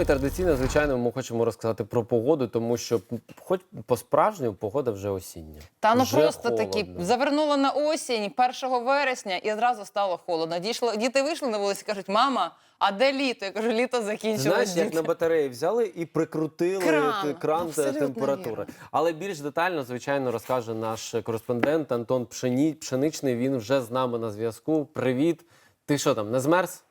І традиційно, звичайно, ми хочемо розказати про погоду, тому що, хоч по-справжньому, погода вже осіння. Та ну Вже просто холодно. завернула на осінь 1 вересня і одразу стало холодно. Дійшло, діти вийшли на вулицю кажуть, мама, а де літо? Я кажу, літо Ти закінчилось. Знаєш, як на батареї взяли і прикрутили Кран. кран, температури. вірно. Але більш детально, звичайно, розкаже наш кореспондент Антон Пшені... Пшеничний. Він вже з нами на зв'язку. Привіт. Ти що там, не змерз?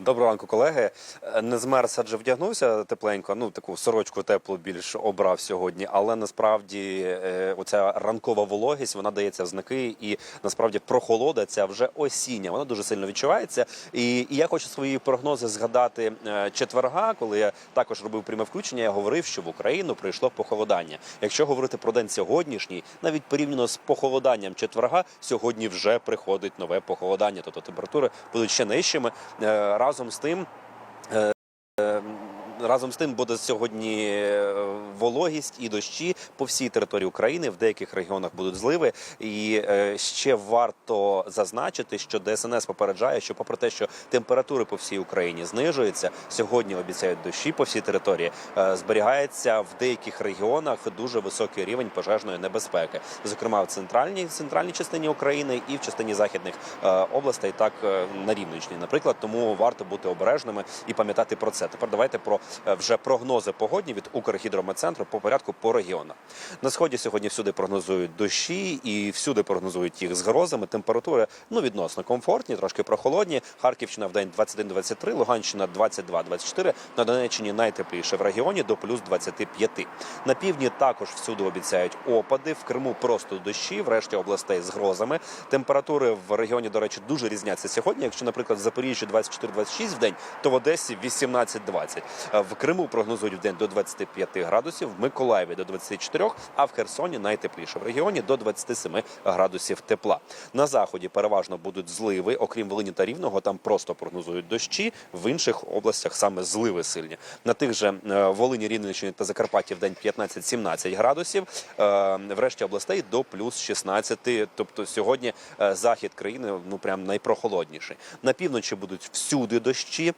Доброго ранку, колеги. Е, Не змерз, адже вдягнувся тепленько. Ну таку сорочку теплу більш обрав сьогодні. Але насправді е, оця ранкова вологість вона дається в знаки, і насправді прохолода ця вже осіння. Вона дуже сильно відчувається. І, і я хочу свої прогнози згадати е, четверга, коли я також робив пряме включення. Я говорив, що в Україну прийшло похолодання. Якщо говорити про день сьогоднішній, навіть порівняно з похолоданням четверга, сьогодні вже приходить нове похолодання. Тобто температури будуть ще нижчими. Е, Разом з тим. Разом з тим буде сьогодні е, вологість і дощі по всій території України. В деяких регіонах будуть зливи. І е, ще варто зазначити, що ДСНС попереджає, що попри те, що температури по всій Україні знижуються, сьогодні обіцяють дощі по всій території. е, Зберігається в деяких регіонах дуже високий рівень пожежної небезпеки, зокрема в центральній центральній частині України і в частині західних областей, так на Рівненщині, наприклад. Тому варто бути обережними і пам'ятати про це. Тепер давайте про вже прогнози погодні від Укргідрометцентру по порядку по регіонах. На сході сьогодні всюди прогнозують дощі і всюди прогнозують їх з грозами. Температури ну відносно комфортні, трошки прохолодні. Харківщина в день 21-23, Луганщина 22-24, На Донеччині найтепліше в регіоні до плюс 25. На півдні також всюди обіцяють опади. В Криму просто дощі, в решті областей з грозами. Температури в регіоні, до речі, дуже різняться сьогодні. Якщо, наприклад, в Запоріжжі 24-26 в день, то в Одесі 18-20. Е, В Криму прогнозують в день до 25 градусів, в Миколаєві до 24, а в Херсоні найтепліше в регіоні до 27 градусів тепла. На заході переважно будуть зливи, окрім Волині та Рівного, там просто прогнозують дощі. В інших областях саме зливи сильні. На тих же е, Волині, Рівненщині та Закарпатті в день 15-17 градусів. Е, В решті областей до плюс 16. Тобто сьогодні захід країни ну прям найпрохолодніший. На півночі будуть всюди дощі.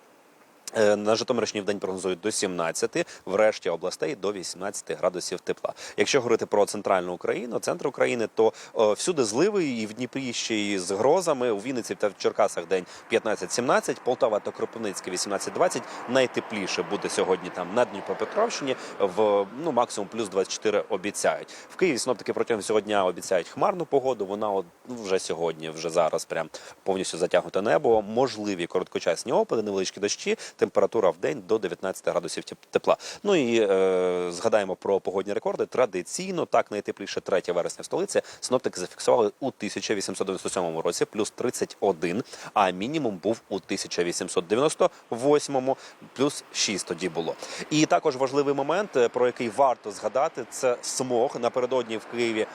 Е, На Житомирщині в день прогнозують до 17, в решті областей до 18 градусів тепла. Якщо говорити про центральну Україну, центр України, то е, всюди зливи і в Дніпрі ще й з грозами. У Вінниці та в Черкасах день 15-17, Полтава та Кропивницьке 18-20. Найтепліше буде сьогодні там на Дніпропетровщині. В ну максимум плюс 24 обіцяють. В Києві синоптики протягом цього дня обіцяють хмарну погоду. Вона от ну, вже сьогодні, вже зараз, прям повністю затягнуте небо. Можливі короткочасні опади, невеличкі дощі. Температура в день до 19 градусів тепла. Ну і е, згадаємо про погодні рекорди. Традиційно так найтепліше 3 вересня в столиці синоптики зафіксували у 1897 році, плюс 31, а мінімум був у 1898, плюс 6 тоді було. І також важливий момент, е, про який варто згадати, це смог. Напередодні в Києві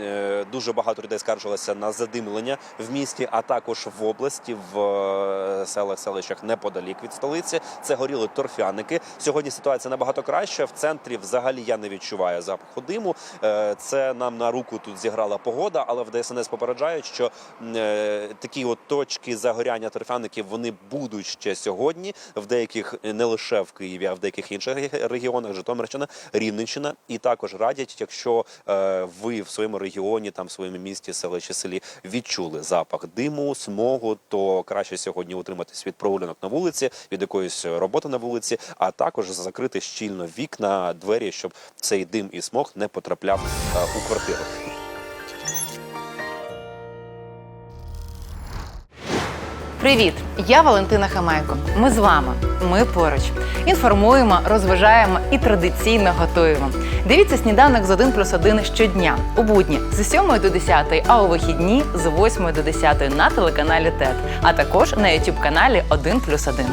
е, дуже багато людей скаржилося на задимлення в місті, а також в області, в е, селах, селищах неподалік від столиці. Це горіли торфяники. Сьогодні ситуація набагато краща. В центрі взагалі я не відчуваю запаху диму. Е, Це нам на руку тут зіграла погода, але в ДСНС попереджають, що е, такі от точки загоряння торфяників вони будуть ще сьогодні. В деяких е, не лише в Києві, а в деяких інших регіонах, Житомирщина, Рівненщина. І також радять, якщо ви в своєму регіоні, там в своєму місті, селищі, селі відчули запах диму, смогу, то краще сьогодні утриматись від прогулянок на вулиці, від якоїсь роботи на вулиці, а також закрити щільно вікна, двері, щоб цей дим і смог не потрапляв е, у квартиру. Привіт! Я Валентина Хамайко. Ми з вами. Ми поруч. Інформуємо, розважаємо і традиційно готуємо. Дивіться сніданок з 1 плюс 1 щодня у будні з 7 до 10, а у вихідні з 8 до 10 на телеканалі ТЕТ, а також на YouTube каналі 1 плюс 1.